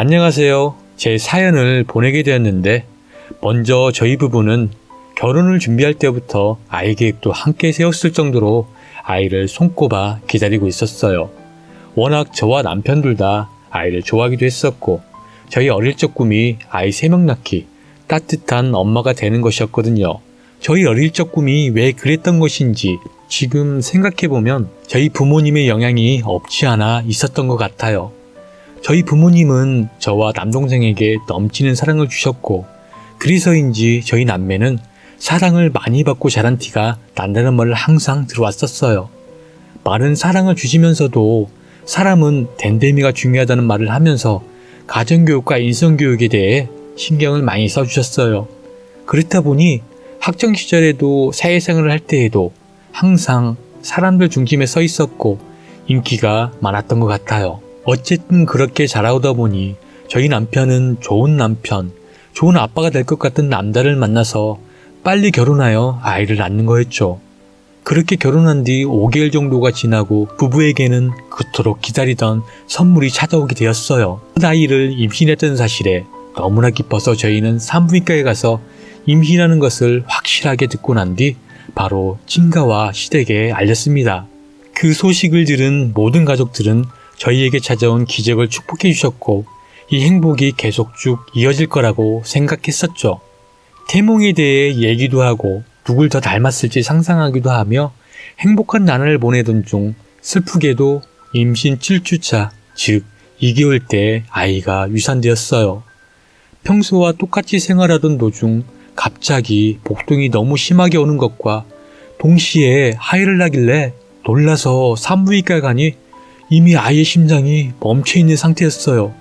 안녕하세요. 제 사연을 보내게 되었는데, 먼저 저희 부부는 결혼을 준비할 때부터 아이 계획도 함께 세웠을 정도로 아이를 손꼽아 기다리고 있었어요. 워낙 저와 남편 둘 다 아이를 좋아하기도 했었고, 저희 어릴 적 꿈이 아이 세 명 낳기, 따뜻한 엄마가 되는 것이었거든요. 저희 어릴 적 꿈이 왜 그랬던 것인지 지금 생각해보면 저희 부모님의 영향이 없지 않아 있었던 것 같아요. 저희 부모님은 저와 남동생에게 넘치는 사랑을 주셨고, 그래서인지 저희 남매는 사랑을 많이 받고 자란 티가 난다는 말을 항상 들어왔었어요. 많은 사랑을 주시면서도 사람은 댄데미가 중요하다는 말을 하면서 가정교육과 인성교육에 대해 신경을 많이 써주셨어요. 그렇다 보니 학창 시절에도 사회생활을 할 때에도 항상 사람들 중심에 서 있었고 인기가 많았던 것 같아요. 어쨌든 그렇게 자라오다 보니 저희 남편은 좋은 남편, 좋은 아빠가 될 것 같은 남자를 만나서 빨리 결혼하여 아이를 낳는 거였죠. 그렇게 결혼한 뒤 5개월 정도가 지나고 부부에게는 그토록 기다리던 선물이 찾아오게 되었어요. 첫 아이를 임신했던 사실에 너무나 기뻐서 저희는 산부인과에 가서 임신하는 것을 확실하게 듣고 난 뒤 바로 친가와 시댁에 알렸습니다. 그 소식을 들은 모든 가족들은 저희에게 찾아온 기적을 축복해 주셨고 이 행복이 계속 쭉 이어질 거라고 생각했었죠. 태몽에 대해 얘기도 하고 누굴 더 닮았을지 상상하기도 하며 행복한 나날을 보내던 중 슬프게도 임신 7주차, 즉 2개월 때 아이가 유산되었어요. 평소와 똑같이 생활하던 도중 갑자기 복통이 너무 심하게 오는 것과 동시에 하이를 나길래 놀라서 산부인과에 가니 이미 아이의 심장이 멈춰 있는 상태였어요.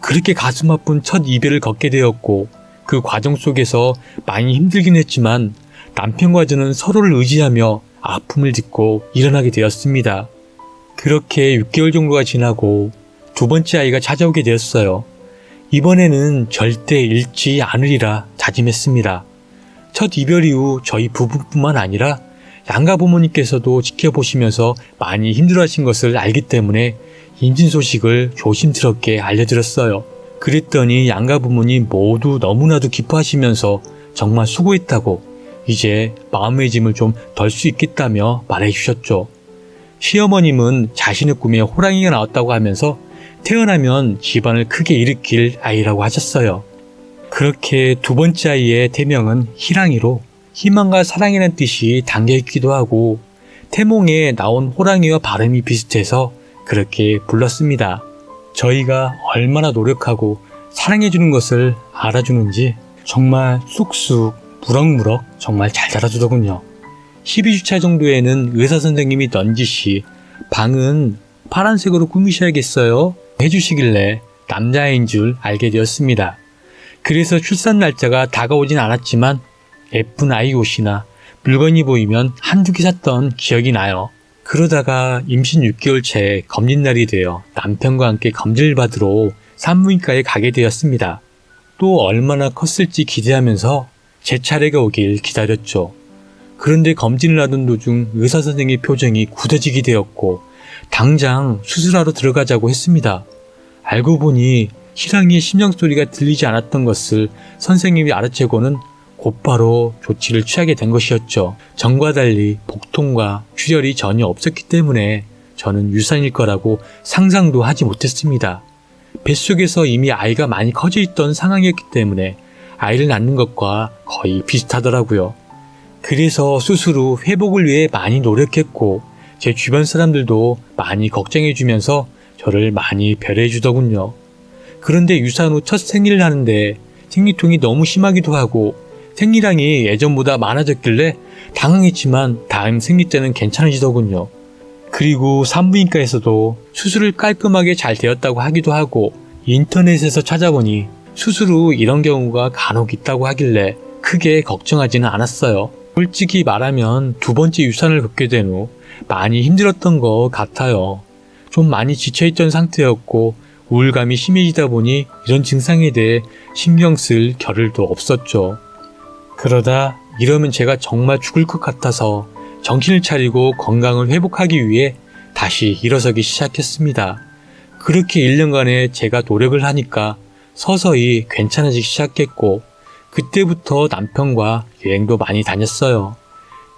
그렇게 가슴 아픈 첫 이별을 걷게 되었고 그 과정 속에서 많이 힘들긴 했지만 남편과 저는 서로를 의지하며 아픔을 딛고 일어나게 되었습니다. 그렇게 6개월 정도가 지나고 두 번째 아이가 찾아오게 되었어요. 이번에는 절대 잃지 않으리라 다짐했습니다. 첫 이별 이후 저희 부부뿐만 아니라 양가 부모님께서도 지켜보시면서 많이 힘들어하신 것을 알기 때문에 임신 소식을 조심스럽게 알려드렸어요. 그랬더니 양가 부모님 모두 너무나도 기뻐하시면서 정말 수고했다고 이제 마음의 짐을 좀 덜 수 있겠다며 말해주셨죠. 시어머님은 자신의 꿈에 호랑이가 나왔다고 하면서 태어나면 집안을 크게 일으킬 아이라고 하셨어요. 그렇게 두 번째 아이의 태명은 희랑이로 희망과 사랑이라는 뜻이 담겨 있기도 하고 태몽에 나온 호랑이와 발음이 비슷해서 그렇게 불렀습니다. 저희가 얼마나 노력하고 사랑해주는 것을 알아주는지 정말 쑥쑥 무럭무럭 정말 잘 자라주더군요. 12주차 정도에는 의사 선생님이 넌지시 방은 파란색으로 꾸미셔야겠어요 해주시길래 남자인 줄 알게 되었습니다. 그래서 출산 날짜가 다가오진 않았지만 예쁜 아이 옷이나 물건이 보이면 한두 개 샀던 기억이 나요. 그러다가 임신 6개월 채 검진날이 되어 남편과 함께 검진을 받으러 산부인과에 가게 되었습니다. 또 얼마나 컸을지 기대하면서 제 차례가 오길 기다렸죠. 그런데 검진을 하던 도중 의사 선생의 표정이 굳어지게 되었고 당장 수술하러 들어가자고 했습니다. 알고 보니 희랑이의 심장 소리가 들리지 않았던 것을 선생님이 알아채고는 곧바로 조치를 취하게 된 것이었죠. 전과 달리 복통과 출혈이 전혀 없었기 때문에 저는 유산일 거라고 상상도 하지 못했습니다. 뱃속에서 이미 아이가 많이 커져 있던 상황이었기 때문에 아이를 낳는 것과 거의 비슷하더라고요. 그래서 후 회복을 위해 많이 노력했고 제 주변 사람들도 많이 걱정해 주면서 저를 많이 배려해 주더군요. 그런데 유산 후 첫 생리를 하는데 생리통이 너무 심하기도 하고 생리량이 예전보다 많아졌길래 당황했지만 다음 생리 때는 괜찮아지더군요. 그리고 산부인과에서도 수술을 깔끔하게 잘 되었다고 하기도 하고 인터넷에서 찾아보니 수술 후 이런 경우가 간혹 있다고 하길래 크게 걱정하지는 않았어요. 솔직히 말하면 두 번째 유산을 걷게 된 후 많이 힘들었던 것 같아요. 좀 많이 지쳐있던 상태였고 우울감이 심해지다 보니 이런 증상에 대해 신경 쓸 겨를도 없었죠. 그러다 이러면 제가 정말 죽을 것 같아서 정신을 차리고 건강을 회복하기 위해 다시 일어서기 시작했습니다. 그렇게 1년간의 제가 노력을 하니까 서서히 괜찮아지기 시작했고, 그때부터 남편과 여행도 많이 다녔어요.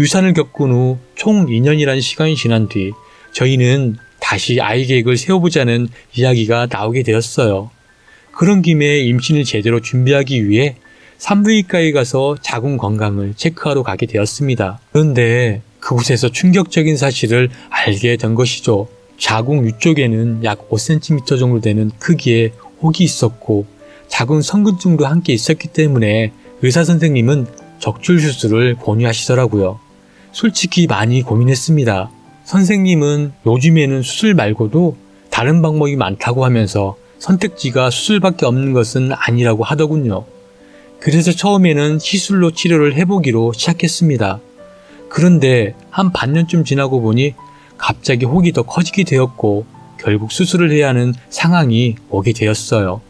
유산을 겪은 후 총 2년이라는 시간이 지난 뒤 저희는 다시 아이 계획을 세워보자는 이야기가 나오게 되었어요. 그런 김에 임신을 제대로 준비하기 위해 산부인과에 가서 자궁 건강을 체크하러 가게 되었습니다. 그런데 그곳에서 충격적인 사실을 알게 된 것이죠. 자궁 위쪽에는 약 5cm 정도 되는 크기의 혹이 있었고 자궁 성근증도 함께 있었기 때문에 의사 선생님은 적출 수술을 권유하시더라고요. 솔직히 많이 고민했습니다. 선생님은 요즘에는 수술 말고도 다른 방법이 많다고 하면서 선택지가 수술밖에 없는 것은 아니라고 하더군요. 그래서 처음에는 시술로 치료를 해보기로 시작했습니다. 그런데 한 반년쯤 지나고 보니 갑자기 혹이 더 커지게 되었고 결국 수술을 해야 하는 상황이 오게 되었어요.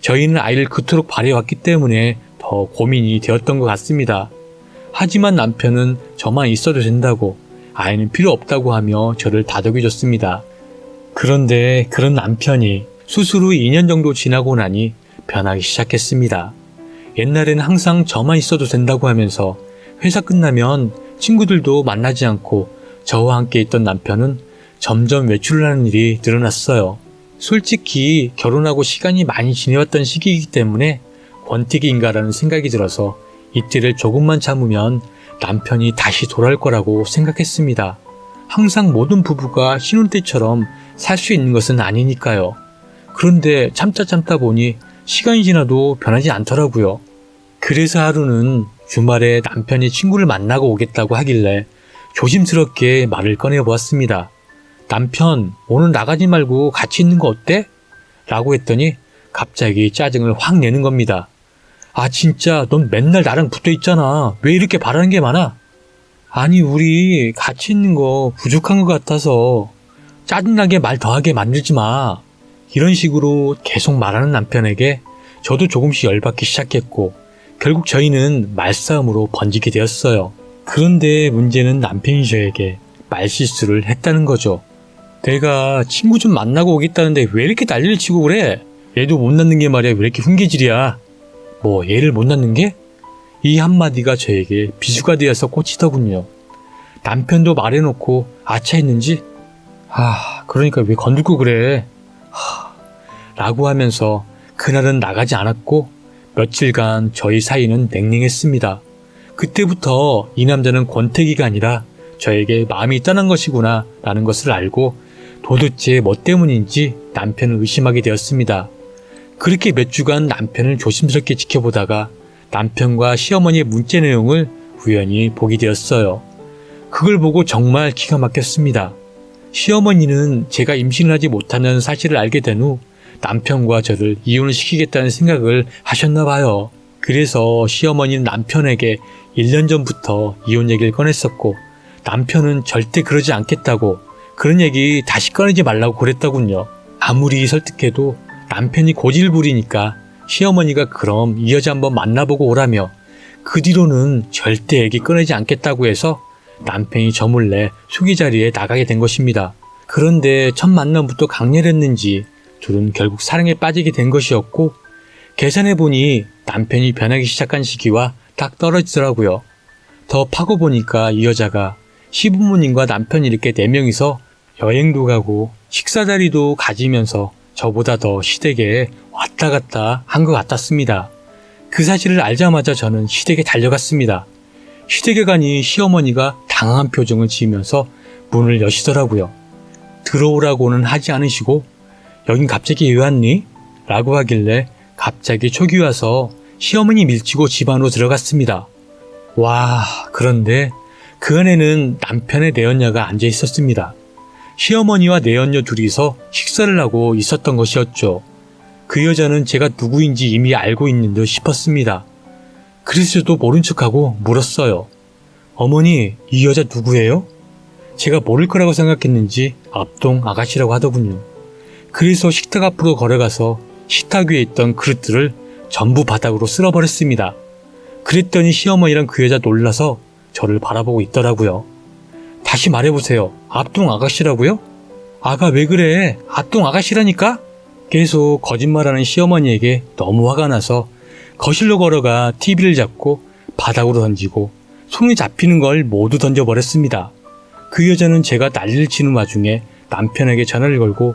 저희는 아이를 그토록 바래왔기 때문에 더 고민이 되었던 것 같습니다. 하지만 남편은 저만 있어도 된다고 아이는 필요 없다고 하며 저를 다독여줬습니다. 그런데 그런 남편이 수술 후 2년 정도 지나고 나니 변하기 시작했습니다. 옛날에는 항상 저만 있어도 된다고 하면서 회사 끝나면 친구들도 만나지 않고 저와 함께 있던 남편은 점점 외출을 하는 일이 늘어났어요. 솔직히 결혼하고 시간이 많이 지내왔던 시기이기 때문에 권태기인가라는 생각이 들어서 이때를 조금만 참으면 남편이 다시 돌아올 거라고 생각했습니다. 항상 모든 부부가 신혼 때처럼 살 수 있는 것은 아니니까요. 그런데 참다 참다 보니 시간이 지나도 변하지 않더라고요. 그래서 하루는 주말에 남편이 친구를 만나고 오겠다고 하길래 조심스럽게 말을 꺼내보았습니다. 남편, 오늘 나가지 말고 같이 있는 거 어때? 라고 했더니 갑자기 짜증을 확 내는 겁니다. 아, 진짜 넌 맨날 나랑 붙어 있잖아. 왜 이렇게 바라는 게 많아? 아니, 우리 같이 있는 거 부족한 것 같아서 짜증나게 말 더하게 만들지 마. 이런 식으로 계속 말하는 남편에게 저도 조금씩 열받기 시작했고 결국 저희는 말싸움으로 번지게 되었어요. 그런데 문제는 남편이 저에게 말실수를 했다는 거죠. 내가 친구 좀 만나고 오겠다는데 왜 이렇게 난리를 치고 그래? 얘도 못 낳는 게 말이야 왜 이렇게 훈계질이야? 뭐 얘를 못 낳는 게? 이 한마디가 저에게 비수가 되어서 꽂히더군요. 남편도 말해놓고 아차 했는지 아 그러니까 왜 건들고 그래 하, 라고 하면서 그날은 나가지 않았고 며칠간 저희 사이는 냉랭했습니다. 그때부터 이 남자는 권태기가 아니라 저에게 마음이 떠난 것이구나 라는 것을 알고 도대체 뭐 때문인지 남편을 의심하게 되었습니다. 그렇게 몇 주간 남편을 조심스럽게 지켜보다가 남편과 시어머니의 문자 내용을 우연히 보게 되었어요. 그걸 보고 정말 기가 막혔습니다. 시어머니는 제가 임신을 하지 못하는 사실을 알게 된 후 남편과 저를 이혼을 시키겠다는 생각을 하셨나 봐요. 그래서 시어머니는 남편에게 1년 전부터 이혼 얘기를 꺼냈었고 남편은 절대 그러지 않겠다고 그런 얘기 다시 꺼내지 말라고 그랬더군요. 아무리 설득해도 남편이 고집을 부리니까 시어머니가 그럼 이 여자 한번 만나보고 오라며 그 뒤로는 절대 얘기 꺼내지 않겠다고 해서 남편이 저 몰래 수기 자리에 나가게 된 것입니다. 그런데 첫 만남부터 강렬했는지 둘은 결국 사랑에 빠지게 된 것이었고 계산해보니 남편이 변하기 시작한 시기와 딱 떨어지더라고요. 더 파고 보니까 이 여자가 시부모님과 남편 이렇게 네 명이서 여행도 가고 식사 자리도 가지면서 저보다 더 시댁에 왔다 갔다 한 것 같았습니다. 그 사실을 알자마자 저는 시댁에 달려갔습니다. 시댁에 가니 시어머니가 당황한 표정을 지으면서 문을 여시더라고요. 들어오라고는 하지 않으시고 여긴 갑자기 왜 왔니? 라고 하길래 갑자기 촉이 와서 시어머니 밀치고 집 안으로 들어갔습니다. 와, 그런데 그 안에는 남편의 내연녀가 앉아 있었습니다. 시어머니와 내연녀 둘이서 식사를 하고 있었던 것이었죠. 그 여자는 제가 누구인지 이미 알고 있는 듯 싶었습니다. 그래서도 모른 척하고 물었어요. 어머니, 이 여자 누구예요? 제가 모를 거라고 생각했는지 앞동 아가씨라고 하더군요. 그래서 식탁 앞으로 걸어가서 식탁 위에 있던 그릇들을 전부 바닥으로 쓸어버렸습니다. 그랬더니 시어머니랑 그 여자 놀라서 저를 바라보고 있더라고요. 다시 말해보세요. 앞동 아가씨라고요? 아가 왜 그래? 아똥 아가씨라니까? 계속 거짓말하는 시어머니에게 너무 화가 나서 거실로 걸어가 TV를 잡고 바닥으로 던지고 손이 잡히는 걸 모두 던져버렸습니다. 그 여자는 제가 난리를 치는 와중에 남편에게 전화를 걸고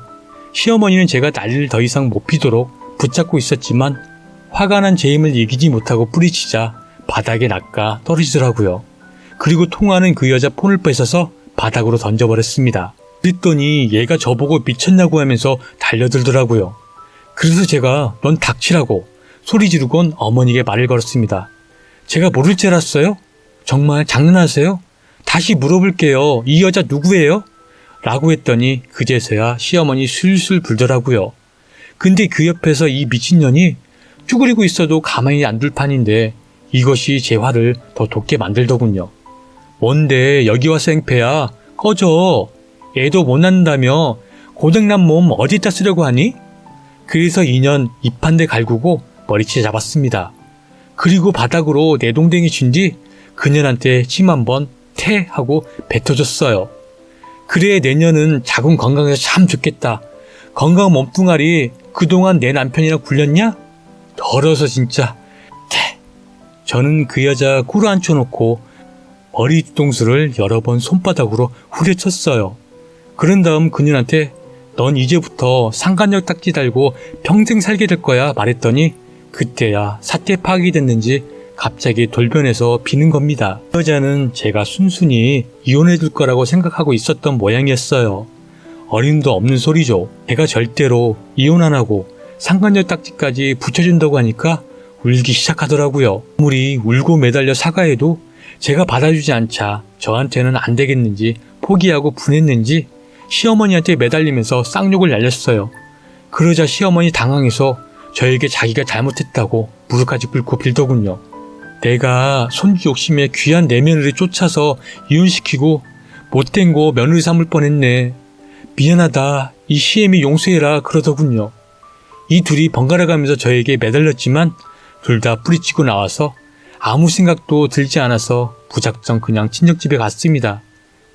시어머니는 제가 난리를 더 이상 못 피도록 붙잡고 있었지만 화가 난 제 힘을 이기지 못하고 뿌리치자 바닥에 낚아 떨어지더라고요. 그리고 통화하는 그 여자 폰을 뺏어서 바닥으로 던져버렸습니다. 그랬더니 얘가 저보고 미쳤냐고 하면서 달려들더라고요. 그래서 제가 넌 닥치라고 소리 지르곤 어머니에게 말을 걸었습니다. 제가 모를 줄 알았어요? 정말 장난하세요? 다시 물어볼게요. 이 여자 누구예요? 라고 했더니 그제서야 시어머니 술술 불더라고요. 근데 그 옆에서 이 미친년이 쭈그리고 있어도 가만히 안 둘 판인데 이것이 제 화를 더 돋게 만들더군요. 뭔데 여기 와서 행패야? 꺼져. 애도 못 낳는다며 고장난 몸 어디다 쓰려고 하니? 그래서 2년 입한대 갈구고 머리채 잡았습니다. 그리고 바닥으로 내동댕이 친 뒤 그년한테 침 한번 태 하고 뱉어줬어요. 그래 내년은 자궁 건강해서 참 좋겠다. 건강 몸뚱아리 그동안 내 남편이랑 굴렸냐? 더러서 진짜 태. 저는 그 여자 꿇어 앉혀 놓고 머리 뒤통수를 여러 번 손바닥으로 후려쳤어요. 그런 다음 그녀한테 넌 이제부터 상간역 딱지 달고 평생 살게 될 거야 말했더니 그때야 사태 파악이 됐는지 갑자기 돌변해서 비는 겁니다. 그 여자는 제가 순순히 이혼해 줄 거라고 생각하고 있었던 모양이었어요. 어림도 없는 소리죠. 제가 절대로 이혼 안 하고 상간녀 딱지까지 붙여준다고 하니까 울기 시작하더라고요. 아무리 울고 매달려 사과해도 제가 받아주지 않자 저한테는 안 되겠는지 포기하고 분했는지 시어머니한테 매달리면서 쌍욕을 날렸어요. 그러자 시어머니 당황해서 저에게 자기가 잘못했다고 무릎까지 꿇고 빌더군요. 내가 손주 욕심에 귀한 내 며느리 쫓아서 이혼시키고 못된 거 며느리 삼을 뻔했네. 미안하다. 이 시엠이 용서해라 그러더군요. 이 둘이 번갈아 가면서 저에게 매달렸지만 둘 다 뿌리치고 나와서 아무 생각도 들지 않아서 무작정 그냥 친정집에 갔습니다.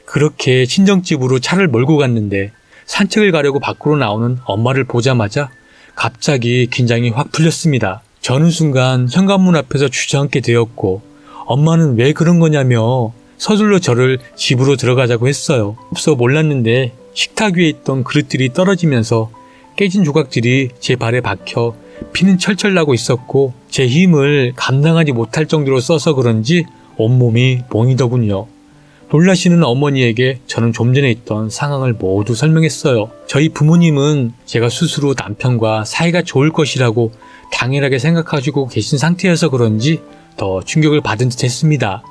그렇게 친정집으로 차를 몰고 갔는데 산책을 가려고 밖으로 나오는 엄마를 보자마자 갑자기 긴장이 확 풀렸습니다. 저는 순간 현관문 앞에서 주저앉게 되었고 엄마는 왜 그런 거냐며 서둘러 저를 집으로 들어가자고 했어요. 없어 몰랐는데 식탁 위에 있던 그릇들이 떨어지면서 깨진 조각들이 제 발에 박혀 피는 철철 나고 있었고 제 힘을 감당하지 못할 정도로 써서 그런지 온몸이 몽이더군요. 놀라시는 어머니에게 저는 좀 전에 있던 상황을 모두 설명했어요. 저희 부모님은 제가 스스로 남편과 사이가 좋을 것이라고 당연하게 생각하시고 계신 상태여서 그런지 더 충격을 받은 듯 했습니다.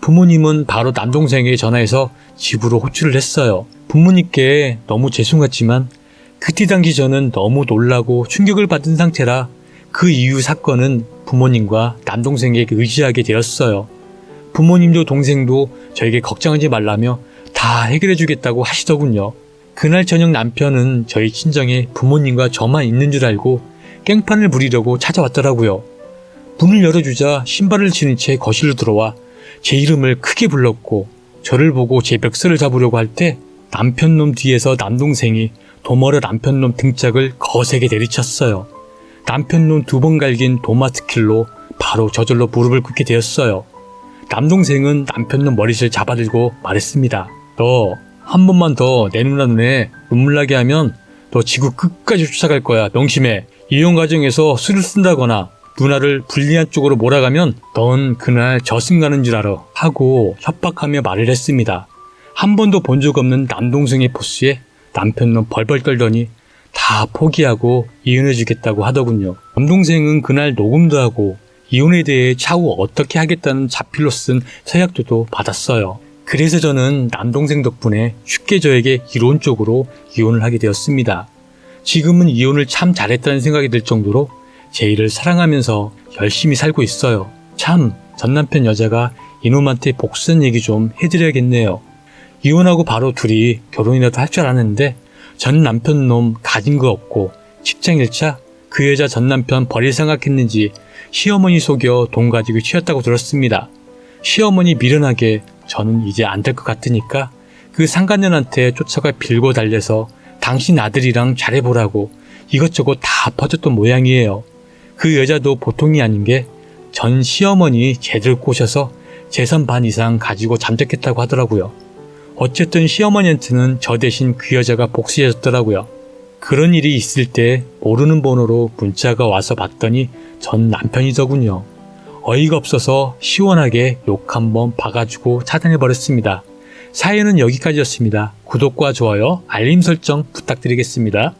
부모님은 바로 남동생에게 전화해서 집으로 호출을 했어요. 부모님께 너무 죄송했지만 그때 당시 저는 너무 놀라고 충격을 받은 상태라 그 이후 사건은 부모님과 남동생에게 의지하게 되었어요. 부모님도 동생도 저에게 걱정하지 말라며 다 해결해 주겠다고 하시더군요. 그날 저녁 남편은 저희 친정에 부모님과 저만 있는 줄 알고 깽판을 부리려고 찾아왔더라고요. 문을 열어주자 신발을 신은 채 거실로 들어와 제 이름을 크게 불렀고 저를 보고 제 멱살을 잡으려고 할 때 남편놈 뒤에서 남동생이 도머러 남편놈 등짝을 거세게 내리쳤어요. 남편놈 두 번 갈긴 도마트킬로 바로 저절로 무릎을 꿇게 되었어요. 남동생은 남편놈 머리를 잡아들고 말했습니다. 너 한 번만 더 내 누나 눈에 눈물 나게 하면 너 지구 끝까지 쫓아갈 거야. 명심해. 이혼 과정에서 술을 쓴다거나 누나를 불리한 쪽으로 몰아가면 넌 그날 저승 가는 줄 알아. 하고 협박하며 말을 했습니다. 한 번도 본 적 없는 남동생의 포스에 남편은 벌벌 떨더니 다 포기하고 이혼해주겠다고 하더군요. 남동생은 그날 녹음도 하고 이혼에 대해 차후 어떻게 하겠다는 자필로 쓴 서약도도 받았어요. 그래서 저는 남동생 덕분에 쉽게 저에게 이론적으로 이혼을 하게 되었습니다. 지금은 이혼을 참 잘했다는 생각이 들 정도로 제 일을 사랑하면서 열심히 살고 있어요. 참, 전 남편 여자가 이놈한테 복수한 얘기 좀 해드려야겠네요. 이혼하고 바로 둘이 결혼이라도 할 줄 알았는데 전 남편 놈 가진 거 없고 직장 일차 그 여자 전 남편 버릴 생각했는지 시어머니 속여 돈 가지고 튀었다고 들었습니다. 시어머니 미련하게 저는 이제 안 될 것 같으니까 그 상간년한테 쫓아가 빌고 달래서 당신 아들이랑 잘해보라고 이것저것 다 퍼졌던 모양이에요. 그 여자도 보통이 아닌 게 전 시어머니 쟤들 꼬셔서 재산 반 이상 가지고 잠적했다고 하더라고요. 어쨌든 시어머니한테는 저 대신 그 여자가 복수해줬더라고요. 그런 일이 있을 때 모르는 번호로 문자가 와서 봤더니 전 남편이더군요. 어이가 없어서 시원하게 욕 한번 박아주고 차단해버렸습니다. 사연은 여기까지였습니다. 구독과 좋아요, 알림 설정 부탁드리겠습니다.